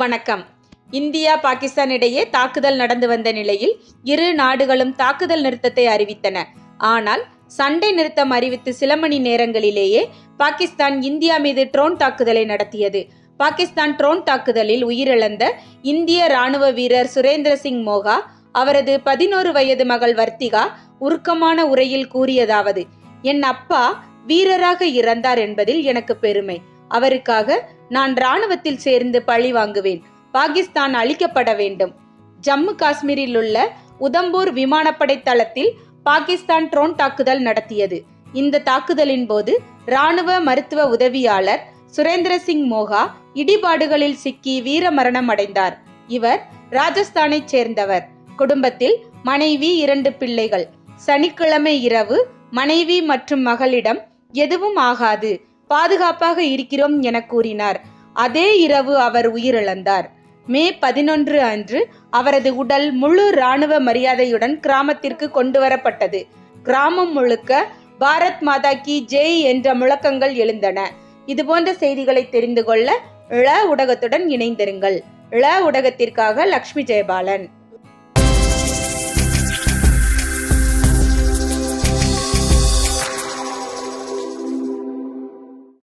வணக்கம். இந்தியா பாகிஸ்தான் இடையே தாக்குதல் நடந்து வந்த நிலையில் இரு நாடுகளும் தாக்குதல் நிறுத்தத்தை அறிவித்தன. ஆனால் சண்டை நிறுத்தம் அறிவித்து சில மணி நேரங்களிலேயே பாகிஸ்தான் இந்தியா மீது ட்ரோன் தாக்குதலை நடத்தியது. பாகிஸ்தான் ட்ரோன் தாக்குதலில் உயிரிழந்த இந்திய ராணுவ வீரர் சுரேந்திர சிங் மோகா அவரது பதினோரு வயது மகள் வர்த்திகா உருக்கமான உரையில் கூறியதாவது என் அப்பா வீரராக இறந்தார் என்பதில் எனக்கு பெருமை. அவருக்காக நான் ராணுவத்தில் சேர்ந்து பழி வாங்குவேன். பாகிஸ்தான் அழிக்கப்பட வேண்டும். ஜம்மு காஷ்மீரில் உள்ள உதம்பூர் விமானப்படை தளத்தில் பாகிஸ்தான் ட்ரோன் தாக்குதல் நடத்தியது. இந்த தாக்குதலின் போது ராணுவ மருத்துவ உதவியாளர் சுரேந்திர சிங் மோகா இடிபாடுகளில் சிக்கி வீரமரணம் அடைந்தார். இவர் ராஜஸ்தானைச் சேர்ந்தவர். குடும்பத்தில் மனைவி இரண்டு பிள்ளைகள். சனிக்கிழமை இரவு மனைவி மற்றும் மகளிடம் எதுவும் ஆகாது. பாதுகாப்பாக இருக்கிறோம் என கூறினார். அதே இரவு அவர் உயிரிழந்தார். மே பதினொன்று அன்று அவரது உடல் முழு இராணுவ மரியாதையுடன் கிராமத்திற்கு கொண்டு வரப்பட்டது கிராமம் முழுக்க பாரத் மாதா கி ஜெய் என்ற முழக்கங்கள் எழுந்தன. இதுபோன்ற செய்திகளை தெரிந்து கொள்ள இள ஊடகத்துடன் இணைந்திருங்கள். இள ஊடகத்திற்காக லக்ஷ்மி ஜெயபாலன்.